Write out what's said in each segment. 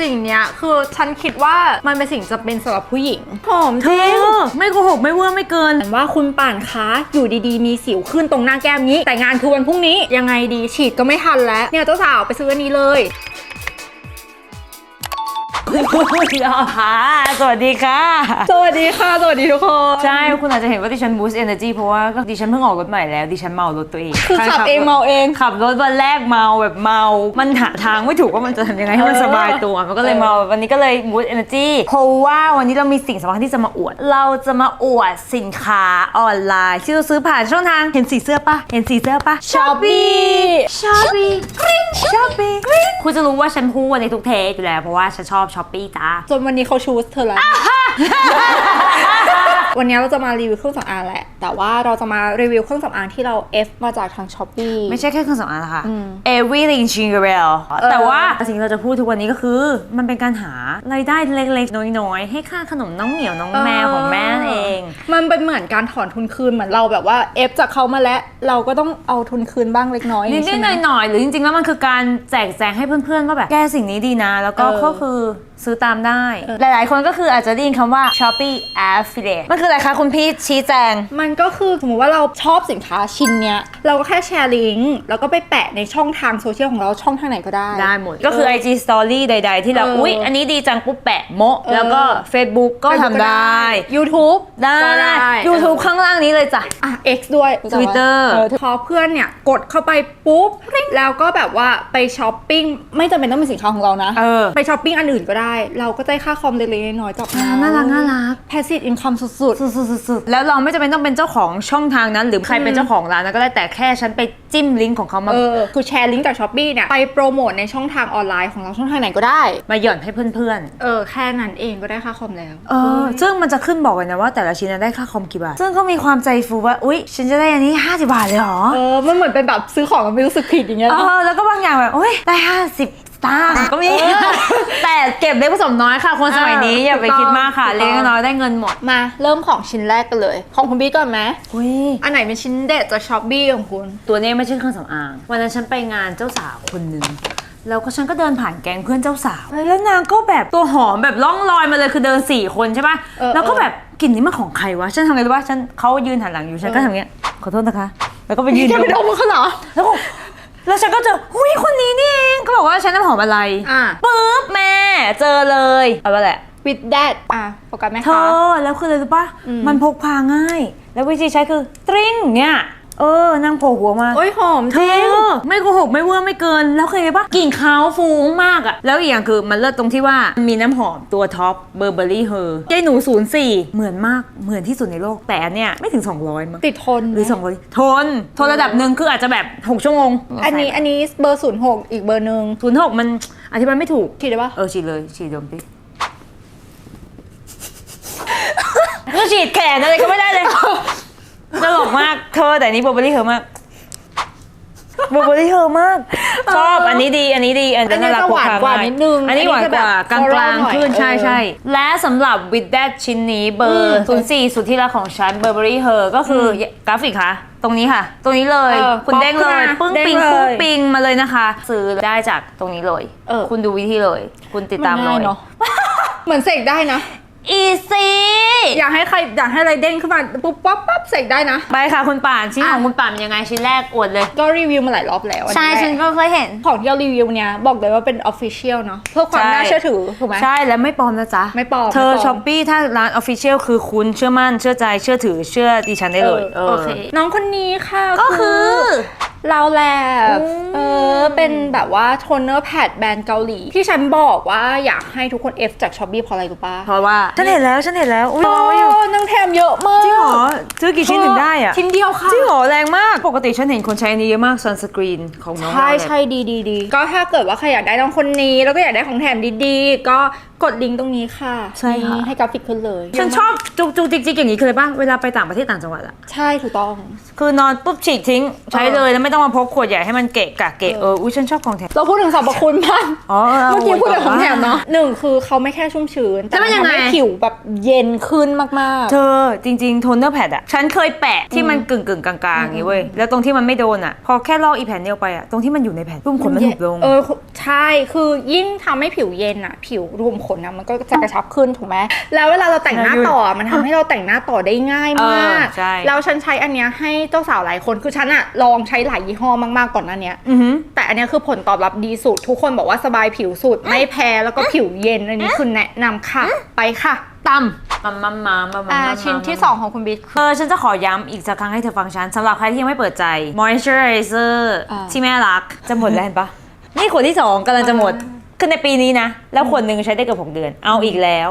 สิ่งเนี้ยคือฉันคิดว่ามันเป็นสิ่งจะเป็นสำหรับผู้หญิง หอมเธจริงอไม่โกหกไม่เวอร์ไม่เกินเห็นว่าคุณป่านคะอยู่ดีๆ มีสิวขึ้นตรงหน้าแก้มนี้ แต่งานคือวันพรุ่งนี้ยังไงดีฉีดก็ไม่ทันแล้ว เนี่ยเจ้าสาวไปซื้ออันนี้เลย ค่ะสวัสดีค่ะ สวัสดีค่ะ สวัสดีทุกคน ใช่ คุณอาจจะเห็นว่าดิฉัน boost energy เพราะว่าก็ดิฉันเพิ่งออกรถใหม่แล้ว ดิฉันเมารถตัวเองคือขับเองเมาเอง ขับรถวันแรกเมาแบบเมา มันหาทางไม่ถูกว่ามันจะทำยังไงให้มันสบายตัว มันก็เลยเมา วันนี้ก็เลย boost energy เพราะว่าวันนี้เรามีสิ่งสำคัญที่จะมาอวด เราจะมาอวดสินค้าออนไลน์ที่เราซื้อผ่านช่องทาง เห็นสีเสื้อปะเห็นสีเสื้อปะ Shopee ช้อปปี้กริ๊งช้อปปี้กริ๊งคุณจะรู้ว่าฉันพูดในทุกเทปอยู่แล้วเพราะว่าฉันชอบช้อปปี้จ้า จนวันนี้เขาชูสเธอแล้ว วันนี้เราจะมารีวิวเครื่องสำอางแหละ แต่ว่าเราจะมารีวิวเครื่องสำอางที่เรา F มาจากทาง Shopee ไม่ใช่แค่เครื่องสำอางนะคะอืม everything Jingle เออแต่ว่าสิ่งที่เราจะพูดทุกวันนี้ก็คือ มันเป็นการหารายได้เล็กๆ น้อยๆ ให้ค่าขนมน้องเหมียวน้องแมวของแม่นั่นเอง มันเป็นเหมือนการถอนทุนคืนเหมือนเราแบบว่า F จากเขามาแล้วเราก็ต้องเอาทุนคืนบ้างเล็กน้อยนิดใช่ๆไหมหน่อยๆหรือจริงๆแล้วมันคือการแจกแจงให้เพื่อนๆว่าแบบแกสิ่งนี้ดีนะ แล้วก็เออก็คือซื้อตามได้เออหลายๆ คนก็คืออาจจะได้ยินคำว่า Shopee Affiliate มันคืออะไรคะคุณพี่ชี้แจง มันก็คือสมมติว่าเราชอบสินค้าชิ้นเนี้ย เราก็แค่แชร์ลิงก์แล้วก็ไปแปะในช่องทางโซเชียลของเราช่องทางไหนก็ได้ ได้หมด ก็คือ IG Story ใด ๆ ที่เรา เอออุ๊อุ๊ย อันนี้ดีจังปุ๊บแปะโมะ เออ แล้วก็ Facebook ก็ทำได้ YouTube ได้ ก็ได้ YouTube ข้างล่างนี้เลยจ้ะ อะ X ด้วย Twitter เออพอเพื่อนเนี่ยกดเข้าไปปุ๊บ แล้วก็แบบว่าไปช้อปปิ้งไม่จำเป็นต้องเป็นสินค้าของเรานะ เออ ไปช้อปปิ้งอันอื่นก็ได้ เราก็ได้ค่าคอมเล็กๆน้อยๆจากอ่าน่ารักน่ารักแพสซีฟอินคัมสุดสุดๆๆๆแล้วเราไม่จำเป็นต้องเป็นเจ้าของช่องทางนั้น หรือใครเป็นเจ้าของร้านนั้นก็ได้แต่แค่ฉันไปจิ้มลิงก์ของเขาๆมาเออคือแชร์ลิงก์จากช้อปปี้เนี่ยไปโปรโมทในช่องทางออนไลน์ของเราช่องทางไหนก็ได้ มาหย่อนให้เพื่อนเออแค่นั้นเองก็ได้ค่าคอมแล้วๆเออ ซึ่งมันจะขึ้นบอกเลยนะว่าแต่ละชิ้นนะได้ค่าคอมกี่บาท ซึ่งก็มีความใจฟูว่า อุ๊ย ฉันจะได้อันนี้ 50 บาทเลยเหรอ เออ มันเหมือนเป็นแบบซื้อของแล้วไม่รู้สึกผิดอย่างเงี้ยเออ แล้วก็บางอย่างแบบ อุ๊ย ได้ 50 สตางค์ก็มี แต่เก็บเล็กผสมน้อยค่ะ คนสมัยนี้เอออย่าไปถูกต้องคิดมากค่ะถูกต้องเล็กน้อยได้เงินหมด มาเริ่มของชิ้นแรกกันเลย ของคุณบี้ก่อนไหมอุ๊ยอันไหนเป็นชิ้นเด็ดจากช้อปปี้ของคุณ ตัวนี้ไม่ใช่เครื่องสำอาง วันนั้นฉันไปงานเจ้าสาวคนหนึ่งแล้วก็ฉันก็เดินผ่านแก๊งเพื่อนเจ้าสาว แล้วนางก็แบบตัวหอมแบบล่องลอยมาเลยคือเดินสี่คนใช่ปะเออแล้วก็แบบกลิ่นนี้มันของใครวะ ฉันทำไงรู้ปะฉันเขายืนหันหลังอยู่ฉันก็ทำอย่างเงี้ย ขอโทษนะคะ แล้วก็ไปยืนแกไปดดูมเขาเหรอ แล้วก็แล้วฉันก็เจอหุ้ยคนนี้นี่เอง ก็บอกว่าฉันน้ำหอมอะไรอะปุ๊บแม่เจอเลยเอาไปแหละ with that อะโฟกัสไหมเธคะ อแล้วคืออะไรรู้ปะอืม มันพกพาง่าย แล้ววิธีใช้คือตริ้งเนี่ย เออนางโผล่หัวมาโอ้ยหอมเธจริงอไม่โกหกไม่เวอร์ไม่เกิน แล้วเคยไงปะกลิ่นเขาฟูงมากอะแล้วอีกอย่างคือมันเลิศตรงที่ว่ามันมีน้ำหอมตัวท็อปเบอร์เบอรี่เฮอร์ยายหนู 04 เหมือนมากเหมือนที่สุดในโลก แต่อันเนี้ยไม่ถึง 200 มั้งติดทนหรือ200ทน ทนระดับหนึ่งคืออาจจะแบบ 6 ชั่วโมงอันนี้อันนี้เบอร์ศูนย์หกอีกเบอร์หนึ่งศูนย์หกมันอธิบายไม่ถูกคิดได้ปะเออฉีดเลยฉีดดมดิก็ฉีดแขนอะไรก็ไม่ได้เลย ตลกมากเธอแต่อันนี้เบอร์เบอรี่เฮอร์มากเบอร์เบอรี่เฮอร์มาก ชอบอันนี้ดีอันนี้ดีอันอันนี้น่รัจะหวานกว่านิดนึงอันนี้หวานกว่าอักนนี้จะแบบลาง floral หน่อยๆขึ้นใช่เออใช่และสำหรับ with that ชิ้นนี้เบออืร์ม04 สุดที่รักของฉันเบอร์เบอรี่เฮอร์ก็คืออกราฟิกค่ะตรงนี้ค่ะ ตรงนี้เลยเออคุณเด้งเลยป๊อปขึ้นมาปึ้งเด้งปิงเลยปึ้งปิงมาเลยนะคะ ซื้อได้จากตรงนี้เลยเออคุณดูวิธีเลย คุณติดตามนเลง่ยเนาะเหมือนเสกได้นะ อีซีอยากให้ใครอยากให้อะไรเด้งขึ้นมาปุ๊บปั๊บปั๊บเสกได้นะ ไปค่ะคุณป่านชิ้นอะของคุณป่านเป็นยังไงชิ้นแรกอวดเลย ก็รีวิวมาหลายรอบแล้วอันใช่นี้แหละฉันก็เคยเห็น ของที่เรารีวิวเนี้ยบอกเลยว่าเป็นออฟฟิเชียลเนาะเพื่อความใช่ น่าเชื่อถือถูกไหม ใช่แล้วไม่ปลอมนะจ๊ะไม่ปลอมเธอไม่ปลอม ช้อปปี้ถ้าร้านออฟฟิเชียลคือคุณเชื่อมั่นเชื่อใจเชื่อถือเชื่อดิฉันได้เลยเออโอเคน้องคนนี้ค่ะก็คือเราแลบอืมเออ เป็นแบบว่าโทนเนอร์แพดแบรนด์เกาหลี ที่ฉันบอกว่าอยากให้ทุกคน F จากช้อปปี้เพราะอะไรรู้ปะเพราะว่า ฉันเห็นแล้วฉันเห็นแล้ว อุ้ยโอ้วางไว้อยู่นางแถมเยอะมากจริงเหรอซื้อกี่ชิ้นถึงได้อะชิ้นเดียวค่ะ จริงเหรอแรงมาก ปกติฉันเห็นคนใช้อันนี้เยอะมากซันสกรีนของน้องใช่เราเนี่ยใช่ดีดีดีก็ถ้าเกิดว่าใครอยากได้น้องคนนี้ แล้วก็อยากได้ของแถมดีๆ ก็กดลิงก์ตรงนี้ค่ะใช่ค่ะนี่ให้กราฟิกขึ้นเลย ฉันชอบจุกจุกจิกจิกอย่างนี้คืออะไรบ้างเวลาไปต่างประเทศต่างจังหวัดอะใช่ถูกต้อง คือนอนปุ๊บฉีกทิ้งใช้เลยแล้วไม่ไม่ต้องมาพกขวดใหญ่ให้มันเกะกะเกะเอออุ้ยฉันชอบของแถมเราพูดถึงสรรพคุณบ้างอ๋อเมื่อกี้พูดถึงของแถมเนาะหนึ่งคือเขาไม่แค่ชุ่มชื้น แต่แล้วมัมันนยังทำไงให้ผิวแบบเย็นขึ้นมากเธอจริงๆโทนเนอร์แพดอะฉันเคยแปะที่มันกึ่งกึ่งๆกลางๆอย่างงี้เว้ยแล้วตรงที่มันไม่โดนอะพอแค่ลอกอีแผ่นเดียวไปอะตรงที่มันอยู่ในแผ่นรูมขนมันหุบลงเออใช่คือยิ่งทำให้ผิวเย็นอะผิวรวมขนอะมันก็จะกระชับขึ้นถูกไหมแล้วเวลาเราแต่งหน้าต่ออะมันทำให้เราแต่งหน้าต่อได้ง่ายมากเออใช่แล้วฉันใช้อันเนี้ยให้เจ้าสาวหลายคนคือฉันอะลองใช้หลายยี่ห้อมากๆก่อนหน้าเนี้ยอือหือ แต่อันเนี้ยคือผลตอบรับดีสุด ทุกคนบอกว่าสบายผิวสุด ไม่แพ้แล้วก็ผิวเย็นอันนี้คือแนะนำค่ะ ไปค่ะตมามามามาำมาอ่ามาชิ้นที่มา2ของคุณบิ๊ก เออฉันจะขอย้ำอีกสักครั้งให้เธอฟังฉันสำหรับใครที่ยังไม่เปิดใจ moisturizer อ่า ที่แม่รัก จะหมดแล้วเห็นปะนี่ขวดที่ 2กำลังจะหมดคือในปีนี้นะ แล้วขวดหนึ่งใช้ได้เกือบ6เดือน เอาอีกแล้ว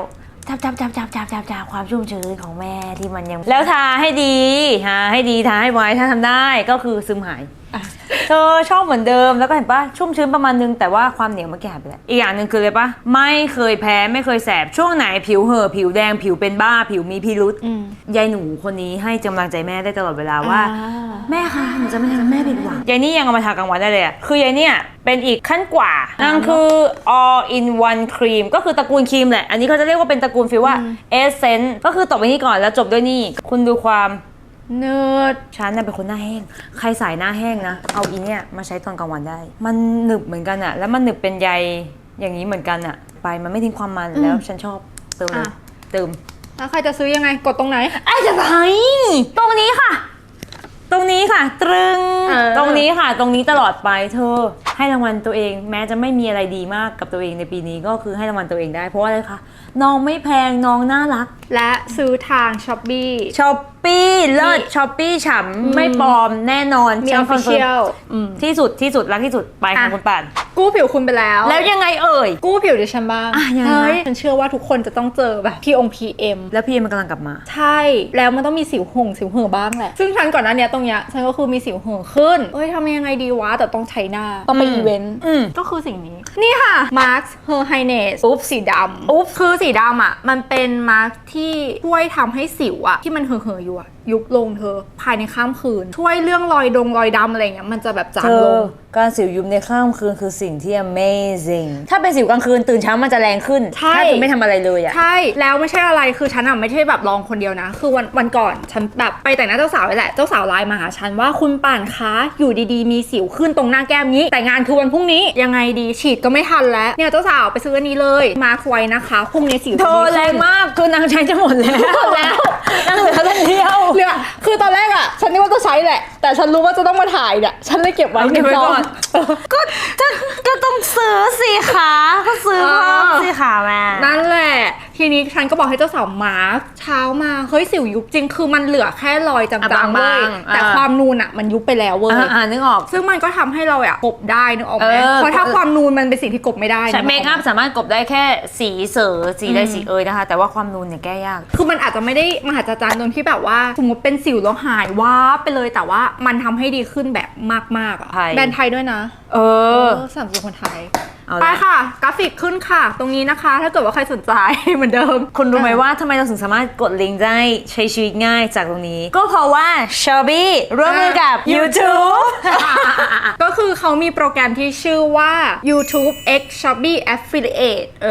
จับจับจับจับจับจับจับความชุ่มชื้นของแม่ที่มันยัง แล้วทาให้ดีทาให้ดีทาให้ไว้ถ้าทำได้ก็คือซึมหายเธอชอบเหมือนเดิมแล้วก็เห็นปะชุ่มชื้นประมาณนึงแต่ว่าความเหนียวมันแก่ไปแล้วอีกอย่างหนึ่งคือเลยปะไม่เคยแพ้ไม่เคยแสบช่วงไหนผิวเห่อะผิวแดงผิวเป็นบ้าผิวมีพิรุษอืมยายหนูคนนี้ให้กำลังใจแม่ได้ตลอดเวลาว่าอ่า แม่คะหนูจะไม่ทำให้แม่ผิดหวังยายนี่ยังเอามาทากลางวันได้เลยอะคือยายเนี่ยเป็นอีกขั้นกว่านั่นคือ all in one cream ก็คือตระกูลครีมแหละอันนี้เขาจะเรียกว่าเป็นตระกูลฟิลว่า essence ก็คือตบไปนี่ก่อนแล้วจบด้วยนี่คุณดูความ เนิร์ดฉันน่ะเป็นคนหน้าแห้ง ใครสายหน้าแห้งนะ เอาอีเนี่ยมาใช้ตอนกลางวันได้ มันหนึบเหมือนกันอะแล้วมันหนึบเป็นใยอย่างนี้เหมือนกันอะไปมันไม่ทิ้งความมันแล้วฉันชอบเติมเลยอะ เติมแล้วใครจะซื้อยังไงกดตรงไหน ไอ้จะไปตรงนี้ค่ะ ตรงนี้ค่ะ ตรึง เออ ตรงนี้ค่ะ ตรงนี้ตลอดไปเธอ ให้รางวัลตัวเอง แม้จะไม่มีอะไรดีมากกับตัวเองในปีนี้ก็คือให้รางวัลตัวเองได้เพราะว่าอะไรคะน้องไม่แพงน้องน่ารัก และซื้อทางช้อปปี้ช้อป ปี้เลิศช้อปปี้ฉ่ำไม่ปลอมแน่นอนมีอฉัอนฟฟิเชียลที่สุดที่สุดรักที่สุดไปค่ะอะคุณป่าน กู้ผิวคุณไปแล้ว แล้วยังไงเอ่ย กู้ผิวดิฉันบ้างอะยังไงเฮ้ยคะฉันเชื่อว่าทุกคนจะต้องเจอแบบพี่องพีเอ็มแล้วพี่เอ็มมันกำลังกลับมา ใช่ แล้วมันต้องมีสิวหงสิวเหอบ้างแหละ ซึ่งฉันก่อนหน้าเนี้ยตรงเนี้ยฉันก็คือมีสิวเหอขึ้น เอ้ยทำยังไงดีวะแต่ต้องใช้หน้าต้องไปอืมอีเวนต์อืมก็คือสิ่งนี้ นี่ค่ะ Mark Her Highness อุ๊บสีดำอุ๊บคือสีดำอะมันเป็นมาร์กที่ช่วยทำให้สิวอะที่มันเห่อๆอยู่อะ ยุบลงเธอ ภายในข้ามคืน ช่วยเรื่องรอยดงรอยดำอะไรเงี้ยมันจะแบบจาเธงลอง การสิวยุบในข้ามคืนคือสิ่งที่ amazing ถ้าเป็นสิวกลางคืนตื่นเช้ามันจะแรงขึ้น ใช่ ถ้าคุณไม่ทำอะไรเลยอะ ใช่ แล้วไม่ใช่อะไรคือฉันอะไม่ใช่แบบลองคนเดียวนะ คือวันวันก่อนฉันแบบไปแต่งหน้าเจ้าสาวนี่แหละ เจ้าสาวไลน์มาหาฉันว่าคุณป่านคะอยู่ดีๆ มีสิวขึ้นตรงหน้าแก้มนี้ แต่งานคือวันพรุ่งนี้ยังไงดีฉีดก็ไม่ทันแล้ว เนี่ยเจ้าสาวไปซื้ออันนี้เลยมาร์คไว้นะคะพรุ่งนี้สิวเธจะอดีขึ้น แรงมากคือนางใช้จะหมดแล้วหมดแล้วนางเหลือแค่เดียวเนี่ยคือตอนแรกอะ ฉันนึกว่าจะใช้แหละ แต่ฉันรู้ว่าจะต้องมาถ่ายเนี่ย ฉันเลยเก็บไว้เอาเก็บไว้ก่อนเออก็ก็ก็ต้องซื้อสิขาก็ซื้อเพิ่มสิขาแม่ นั่นแหละ ทีนี้ฉันก็บอกให้เจ้าสาวมาร์คเช้ามาเฮ้ยสิวยุบจริงคือมันเหลือแค่รอยจาอะงๆเว้ยบางๆแต่อ่าความนูนอะมันยุบไปแล้วเว้ยอ่าอ่านึกออก ซึ่งมันก็ทำให้เราอะกบได้นึกออกไหมเออ เพราะถ้าความนูนมันเป็นสิ่งที่กบไม่ได้ใช่นึกเมกคอัพสามารถกลบได้แค่สีเสอสีได้สีเอยนะคะ แต่ว่าความนูนเนี่ยแก้ยาก คือมันอาจจะไม่ได้มหัศจรรย์ตรงที่แบบว่าสมมติเป็นสิวแล้วหายว้าบไปเลยแต่ว่ามันทำให้ดีขึ้นแบบมากๆอะไทย แบรนด์ไทยด้วยนะเออสนับสนุนคนไทย เอาละไปค่ะ กราฟิกขึ้นค่ะ ตรงนี้นะคะ ถ้าเกิดว่าใครสนใจ เหมือนเดิม คุณรู้ไหมว่าทำไมเราถึงสามารถกดลิงก์ได้ใช้ชีวิตง่ายจากตรงนี้ ก็เพราะว่า s h o b บี้ร่วมมือกับ YouTube ก็คือเขามีโปรแกรมที่ชื่อว่า YouTube X Shopee Affiliate เอ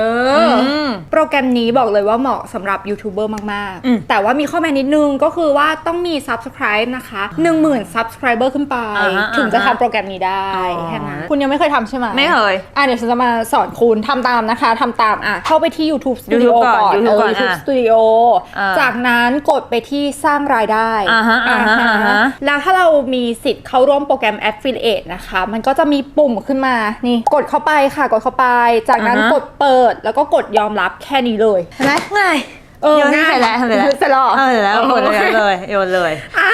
ออ ม โปรแกรมนี้บอกเลยว่าเหมาะสำหรับยูทูบเบอร์มาก อืม ๆ แต่ว่ามีข้อแม้นิดนึงก็คือว่าต้องมี Subscribe นะคะ 10,000 Subscriber ขึ้นไป อ่าฮะถึงจะอ่าฮะทำโปรแกรมนี้ได้อ๋อ แค่นั้นคุณยังไม่เคยทำใช่ไหมไม่เคย อะเดี๋ยวฉันจะมาสอนคุณทำตามนะคะทำตามอะเข้าไปที่ YouTube Studio YouTube ก่อนก่อน YouTube เออ ก่อน YouTube อะ Studio อ่าจากนั้นกดไปที่สร้างรายได้อ่าฮะอ่าฮะอ่าฮะ แล้วถ้าเรามีสิทธิ์เข้าร่วมโปรแกรม Affiliate นะคะ มันก็จะมีปุ่มขึ้นมานี่กดเข้าไปค่ะกดเข้าไป จากนั้นอ่าฮะกดเปิดแล้วก็กดยอมรับแค่นี้เลยเห็นไหมง่าย เออโยนให้เสร็จแล้วทำเสร็จแล้ว เสร็จแล้วเหรอ เออเสร็จแล้วกดเลยโอเคเลยโยนเลย อะ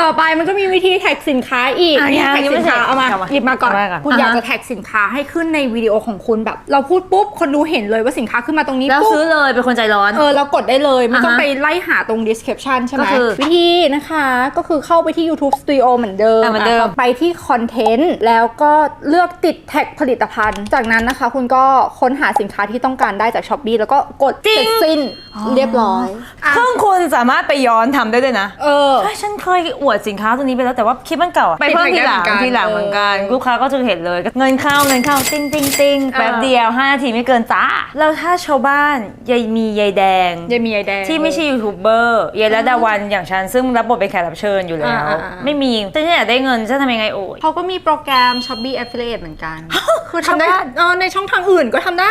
ต่อไปมันก็มีวิธีแท็กสินค้าอีกอะนี่ยังแท็กยังไม่สินค้าเสร็จเอามาเอามาหยิบมาก่อนเอามาก่อนคุณอ่าฮะอยากจะแท็กสินค้าให้ขึ้นในวิดีโอของคุณแบบ เราพูดปุ๊บคนดูเห็นเลยว่าสินค้าขึ้นมาตรงนี้แล้วปุ๊บซื้อเลยเป็นคนใจร้อน เออเรากดได้เลยไม่ต้องอ่าฮะไปไล่หาตรง description ใช่ไหมก็คือวิธีนะคะก็คือเข้าไปที่ YouTube Studio เหมือนเดิมอะเหมือนเดิมะไปที่ Content แล้วก็เลือกติดแท็กผลิตภัณฑ์ จากนั้นนะคะ คุณก็ค้นหาสินค้าที่ต้องการได้จาก Shopee แล้วก็กดเสร็จสิ้นเรียบร้อยอะเครื่องคุณสามารถไปย้อนทำได้ด้วยนะเออใช่ฉันเคยอวดสินค้าตัวนี้ไปแล้วแต่ว่าคลิปมันเก่าอะไปเพิ่มทีหลังปิดทีหลังเหเหมืมืออนนกักันนลูกค้าก็จะเห็นเลยเงินเข้าเงินเข้าติ้งติ้งติ้งแป๊บเดียว5นาทีไม่เกินจ้าแล้วถ้าชาวบ้านยายมียายแดงยายมีไอแดงที่ไม่ใช่ยูทูบเบอร์ยายระดาวันอย่างฉันซึ่งรับบทเป็นแขกรับเชิญอยู่แล้วอ่าอ่าอ่าไม่มีฉันอยากได้เงินฉันทำยังไงโอ้ยเขาก็มีโปรแกรม Shopee Affiliate เหมือนกัน คือทำได้ชาวบ้านเออในช่องทางอื่นก็ทำได้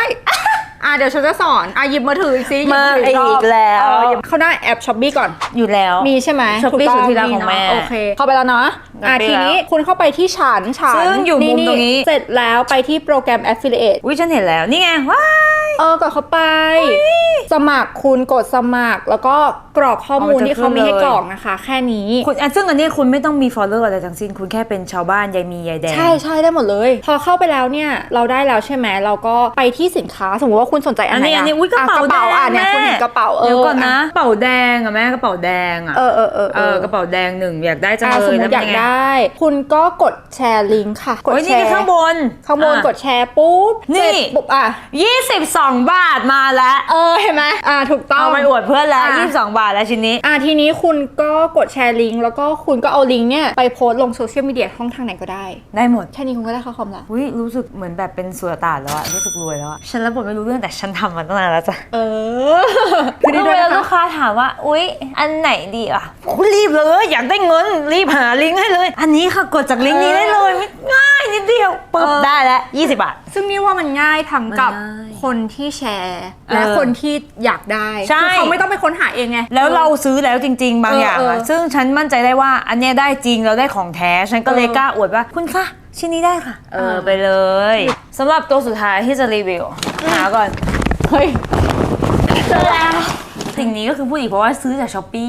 อะเดี๋ยวฉันจะสอนอะหยิบมือถืออีกซิหยิบมาถืรบอีกแล้ว เออหยิบเข้าหน้าแอป Shopee ก่อน อยู่แล้ว มีใช่ไหม Shopee ถูกต้สุดที่รักของเนะแม่โอเค เข้าไปแล้วเนาะ อะเข้าไปทีนี้แล้วคุณเข้าไปที่ฉันฉันซึ่งอยู่มุมตรงนี้ เสร็จแล้วไปที่โปรแกรม Affiliate อุ้ยฉันเห็นแล้วนี่ไงว้ายเออกดเข้าไป สมัครคุณกดสมัคร แล้วก็กรอกข้อมูลเอามันจะที่เขามีให้ขึ้นเลยกรอกนะคะ แค่นี้คุณอะซึ่งอันนี้คุณไม่ต้องมี follower อะไรทั้งสิ้นคุณแค่เป็นชาวบ้านยายมียายแดง ใช่ใช่ได้หมดเลย พอเข้าไปแล้วเนี่ย เราได้แล้วใช่ไหมเราก็ไปที่สินค้า สมมติว่าคุณสนใจอัอันนไหนนี้อันนี้ะอุ้ยกระเป๋าอ่แดงอะเนี่ยแม่คุณเห็นกระเป๋าเออเดี๋ยวก่อนนะอ่กระเป๋าแดงอะแม่กระเป๋าแดงอะเออเออเออเออกระเป๋าแดงหนึ่งอยากได้จังอะเลสมยมแล้วติอยากเป็นไงได้คุณก็กดแชร์ลิงก์ค่ะ กดโอ้ยแชนี่ร์ข้างบนข้างบนอะ กดแชร์ปุ๊บนี่ เสร็จปุ๊บอะ 22 บาทมาแล้ว เออเห็นไหมอะถูกต้อง เอาไปอวดเพื่อนแล้วอะ 22 บาทแล้วชิ้นนี้ อะทีนี้คุณก็กดแชร์ลิงก์แล้วก็คุณก็เอาลิงก์เนี่ยไปโพสต์ลงโซเชียลมีเดียช่องทางไหนก็ได้ ได้หมด แค่นี้คุณก็ได้ค่าคอมละอุ้ยรู้สึกเหมือนแบบเป็นสุลต่านแล้วอะรู้สึกรวยแล้วอะฉันรับบทไม่รู้เรื่องแต่ฉันทำมันตั้งนานแล้วจ้ะเออคือได้เวด้วยลานะลูคะ กค้าถามว่า อุ๊ย อันไหนดีอะคุณรีบเลย อยากได้เงิน รีบหาลิงก์ให้เลยอันนี้ค่ะกดจากลิงก์นี้ได้เลยไม่ง่ายนิดเดียวปึ๊บได้แล้ว20 บาท ซึ่งนี่ว่ามันง่ายทั้งกับมันง่ายคนที่แชร์ และเออคนที่อยากได้ใช่ คือเขาไม่ต้องไปค้นหาเองไง แล้วเราซื้อแล้วจริง ๆ บางอย่างเอออะเออซึ่งฉันมั่นใจได้ว่าอันเนี้ยได้จริงเราได้ของแท้ฉันก็เลยเออกล้าอวดว่าคุณคะชิ้นนี้ได้ค่ะ เออเออไปเลยสำหรับตัวสุดท้ายที่จะรีวิวหาก่อน เฮ้ยเจอแล้ว สิ่งนี้ก็คือพูดอีกเพราะว่าซื้อจากช้อปปี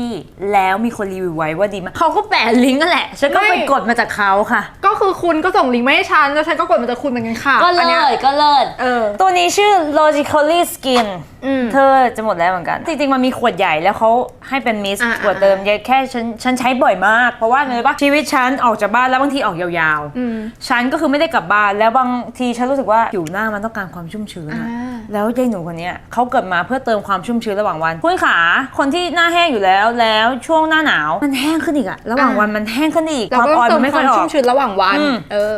แล้วมีคนรีวิวไว้ว่าดีมากเขาก็แปะลิงก์นั่นแหละฉันก็ไปไม่ กดมาจากเขาค่ะ ก็คือคุณก็ส่งลิงก์มาให้ฉัน แล้วฉันก็กดมันจะคุณเหมือนกันค่ะก็อันเลินี้ยศก็เลิศเออ ตัวนี้ชื่อ logically skin อืมเธอจะหมดแล้วเหมือนกัน จริง ๆ มันมีขวดใหญ่แล้วเขาให้เป็นมิสอ่าขวดเติมเยอะแค่ฉันฉันใช้บ่อยมาก เพราะว่าไงรู้ปะชีวิตฉันออกจากบ้านแล้วบางทีออกยาวอืมๆฉันก็คือไม่ได้กลับบ้านแล้วบางทีฉันรู้สึกว่าผิวหน้ามันต้องการความชุ่มชื้นอะอ่า แล้วยายหนูคนเนี้ยเขาเกิดมาเพื่อเติมความชุ่มชื้นระหว่างวันคุณขาคนที่หน้าแห้งอยู่แล้วแล้วช่วงหน้าหนาว มันแห้งขึ้นอีกอะระหว่างวันมันแห้งขึ้นอีกเราก็อต้ออยงเติมัมนไม่คค่อวายมออชุ่ก มชื้นระหว่างวันอืมเออ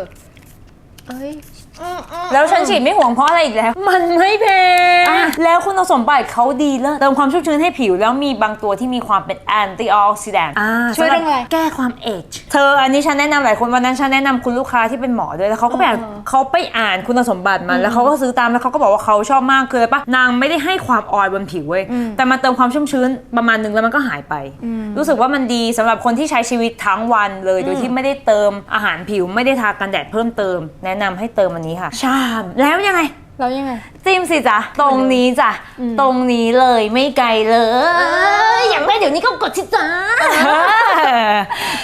เอ้ย แล้วฉันฉีดไม่ห่วงเพราะอะไรอีกแล้ว มันไม่แพงอะแล้วคุณสมบัติเขาดีเลิศเติมความชุ่มชื้นให้ผิวแล้วมีบางตัวที่มีความเป็นแอนตี้ออกซิแดนต์ช่วยเรื่องอะไร แก้ความเอจเธออันนี้ฉันแนะนำหลายคนวันนั้นฉันแนะนำคุณลูกค้าที่เป็นหมอด้วยแล้วเขาก็ไปอ่านเออเขาไปอ่านคุณสมบัติมันแล้วเขาก็ซื้อตามแล้วเขาก็บอกว่าเขาชอบมากคืออะไรปะนางไม่ได้ให้ความออยล์บนผิวเว้ยแต่มันเติมความชุ่มชื้นประมาณนึงแล้วมันก็หายไป รู้สึกว่ามันดีสำหรับคนที่ใช้ชีวิตทั้งวันเลยโดยที่ไม่ได้เติมอาหารผิวไม่ได้ทากันแดดเพิ่มเติม แนะนำให้เติมอันนี้ค่ะ ชามแล้วยังไง แล้วยังไง จิ้มสิจ๊ะ ตรงนี้จ้ะตรงนี้เลยไม่ไกลเลย อยากได้เดี๋ยวนี้ก็กดสิจ้า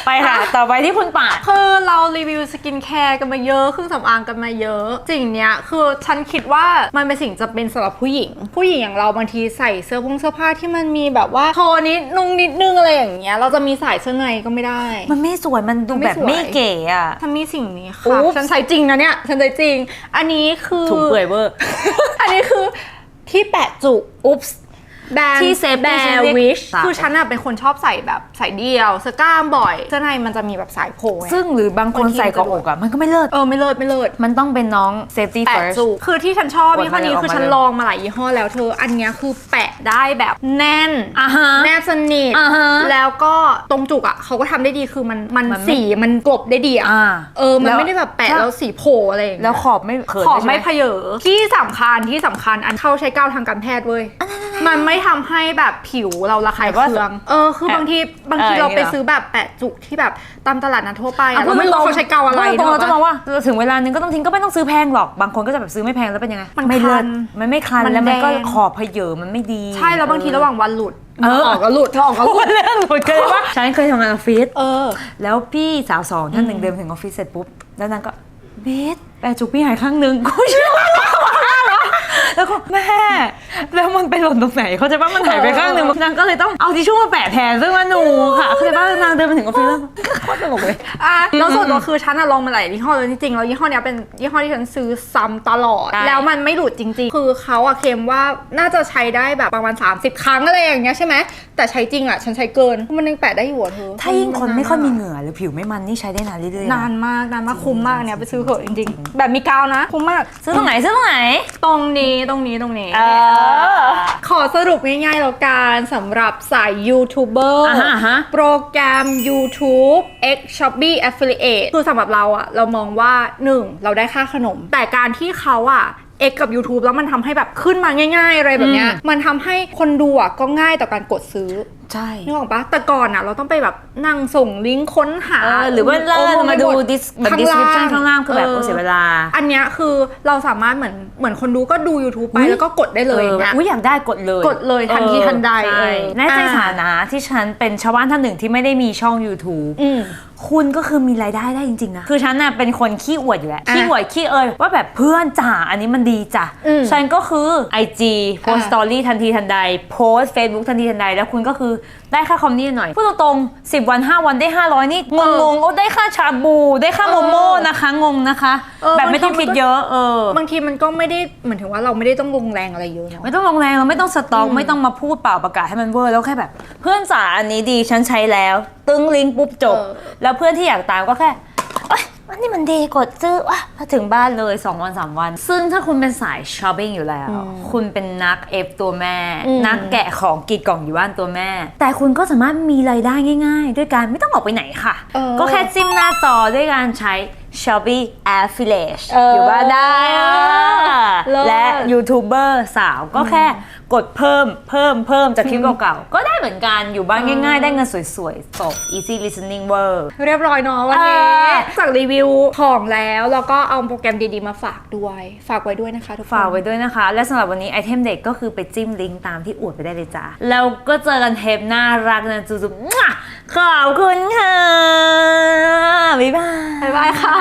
ไปค่ะ ต่อไปที่คุณป่าด คือเรารีวิวสกินแคร์กันมาเยอะเครื่องสำอางกันมาเยอะสิ่งเนี้ยคือฉันคิดว่ามันเป็นสิ่งจำเป็นสำหรับผู้หญิง ผู้หญิงอย่างเราบางทีใส่เสื้อผงเสื้อผ้าที่มันมีแบบว่าโทนิดนุ่งนิดนึงอะไรอย่างเงี้ยเราจะมีสายเสื้อในก็ไม่ได้ มันไม่สวย มันดูมันไม่แบบสวยไม่เก๋อะ ฉันมีสิ่งนี้อุ๊ค่ะบฉันใช้จริงนะเนี่ย ฉันใช้จริง อันนี้คือถุงเปื่อยเวอร์อันนี้คือที่แปะจุกอุ๊บส์ แบรนด์ที่เซฟแบรที่ฉันนเรียด์กวิชสายคือฉันอะเป็นคนชอบใส่แบบใส่เดียวเสื้อกล้ามบ่อย เสื้อในมันจะมีแบบสายโผล่ไงซึ่งหรือบางคนบางทีใส่เกาะอกอะมันก็ไม่เลิศเออไม่เลิศไม่เลิศมันต้องเป็นน้อง safety แปะ first จุกคือที่ฉันชอบกดยี่ห้อนี้มาเลยคือออกมาฉันเลยลองมาหลายยี่ห้อแล้วเธออันเนี้ยคือแปะได้แบบแน่นอ่าฮะแนบสนิทอ่าฮะแล้วก็ตรงจุกอะเขาก็ทำได้ดีคือมันมันมันไม่สีมันกลบได้ดีอะอ่าเออมันแล้วไม่ได้แบบแปะถ้าแล้วสีโผล่อะไรอย่างเงี้ยแล้วขอบไม่เขินขอบใช่หไม่เพเยอที่สำคัญที่สำคัญอันเข้าใช้กาวทางการแพทย์เว้ยมันไม่ทำให้แบบผิวเราระคายแต่ว่าเคืองเออคือบางทีบางทีเออเราอย่างงี้ไปเหรอซื้อแบบแปะจุกที่แบบตามตลาดนัดทั่วไปอะอะเราไม่รู้ว่าเขาใช้กาวอะไรพูดตรงๆเรานึจะกมอออกงปะว่าถึงเวลานึงก็ต้องทิ้งก็ไม่ต้องซื้อแพงหรอกบางคนก็จะแบบซื้อไม่แพงแล้วเป็นยังไงมันไม่คัเลิศนมันไม่คันมันแล้วมันก็แดงขอบเพเยอมันไม่ดีใช่แล้วบางทีระหว่างวันหลุดเออออกก็หลุดถ้าออกก็หลุพูดดเรื่องหมดเลยว่าฉันเคยทำงานออฟฟิศเออแล้วพี่สาวสองท่านหนึ่งเดินถึงออฟฟิศเสร็จปุ๊บแล้วนางก็เบสแปะจุกพี่หายข้างหนึ่งกูเชื่อว่าเหรอแล้วก็แม่ แล้วมันไปหล่นตรงไหนเขาใจะว่ามันหายไปข้างหนึ่งนางก็เลยต้องเอาทิชชู่มาแปะแทนซึ่งว่าหนูค่ะเขาใจะว่านางเดินมาถึงออฟฟิศแล้วโคตรตลกเลยอะแล้วส่วนตัวคือฉันอะลองมาหลายยี่ห้อเลยจริงๆแล้วยี่ห้อเนี้ยเป็นยี่ห้อที่ฉันซื้อซ้ำตลอดใช่แล้วมันไม่หลุดจริง ๆ คือเขาอะเคลมว่าน่าจะใช้ได้แบบประมาณ 30 ครั้งอะไรอย่างเงี้ยใช่ไหมแต่ใช้จริงอะฉันใช้เกินมันยังแปะได้อยู่อะเธอถ้ายิ่งคนไม่ค่อยมีเหงื่อหรือผิวไม่มันนี่ใช้ได้นานเรื่อยๆนานมากนานมากคุ้มมากเนี่ยไปซื้อเถอะจริง ๆ แบบมีกาวนะคุ้มมากซื้อตรงไหนซื้อตรงไหนตรงนี้ตรงนี้ตรงนี้เออขอสรุปง่ายๆแล้วกันสำหรับสายยูทูบเบอร์อ่าฮะอ่าฮะ โปรแกรม YouTube X Shopee Affiliate คือสำหรับเราอะเรามองว่า 1. เราได้ค่าขนม แต่การที่เขาอะ X กับ YouTube แล้วมันทำให้แบบขึ้นมาง่าย ๆ อะไรแบบเนี้ยอืมมันทำให้คนดูอะก็ง่ายต่อการกดซื้อ ใช่นึกออกปะแต่ก่อนอะเราต้องไปแบบนั่งส่งลิงก์ค้นหาเออหรือว่าเราโอ้โหมาดูหม dis แบบ description ข้างล่างคือแบบโอ้เสียเวลา อันเนี้ยคือเราสามารถเหมือนเหมือนคนดูก็ดู YouTube ไปอุ๊ยแล้วก็กดได้เลยอออย่างเงี้ยอุ้ยอยากได้กดเลย กดเลยทันทีทันใดช่เออแน่ใจอ่าฐานะที่ฉันเป็นชาวบ้านท่านหนึ่งที่ไม่ได้มีช่อง YouTube อืมคุณก็คือมีรายได้ได้จริง ๆ นะ คือฉันน่ะเป็นคนขี้อวดอยู่แล้วอะขี้อวดขี้เอ่ยว่าแบบเพื่อนจ๋าอันนี้มันดีจ้ะอืมฉันก็คือ IG โพสอะสตอรี่ทันทีทันใดโพส Facebook ทันทีทันใด แล้วคุณก็คือได้ค่าคอมนี่หน่อย พูดตรงๆ 10 วัน 5 วันได้ 500 นี่งงๆโอ้ได้ค่าชาบูได้ค่าโมโม่นะคะงงนะคะ เออแบบไม่ต้องบางทีคิดมันก็เยอะเออ บางทีมันก็ไม่ได้เหมือนถึงว่าเราไม่ได้ต้องลงแรงอะไรเยอะเนาะ ไม่ต้องลงแรงเราไม่ต้องสต็อกไม่ต้องมาพูดเปล่าประกาศให้มันเวอร์แล้วแค่แบบ เพื่อนจ๋าอันนี้ดีฉันใช้แล้ว ตึ้งลิงก์ปุ๊บจบ เออ แล้วเพื่อนที่อยากตามก็แค่เอ้ยอันนี้มันดีกดซื้อวะมาถึงบ้านเลย 2 วัน 3 วัน ซึ่งถ้าคุณเป็นสายช้อปปิ้งอยู่แล้ว คุณเป็นนักเอฟตัวแม่อืมนักแกะของกรีดกล่องอยู่บ้านตัวแม่ แต่คุณก็สามารถมีรายได้ง่าย ๆ ด้วยการไม่ต้องออกไปไหนค่ะเออก็แค่จิ้มหน้าจอด้วยการใช้ Shopee Affiliate เอออยู่บ้านได้อะเลิศ และยูทูบเบอร์สาวก็แค่กดเพิ่มเพิ่มเพิ่มจากคลิปเก่าๆ ก็ได้เหมือนกันอยู่บ้านง่ายๆ ได้เงินสวยๆจบ easy listening world เรียบร้อยเนาะวันนี้เออ จากรีวิวของแล้วแล้วก็เอาโปรแกรมดีๆมาฝากด้วย ฝากไว้ด้วยนะคะทุกคน ฝากไว้ด้วยนะคะ และสำหรับวันนี้ไอเทมเด็กก็คือไปจิ้มลิงก์ตามที่อวดไปได้เลยจ้าแล้วก็เจอกันเทปน่ารักนะจุ๊บๆมั่วขอบคุณค่ะ บ๊ายบาย บ๊ายบายค่ะ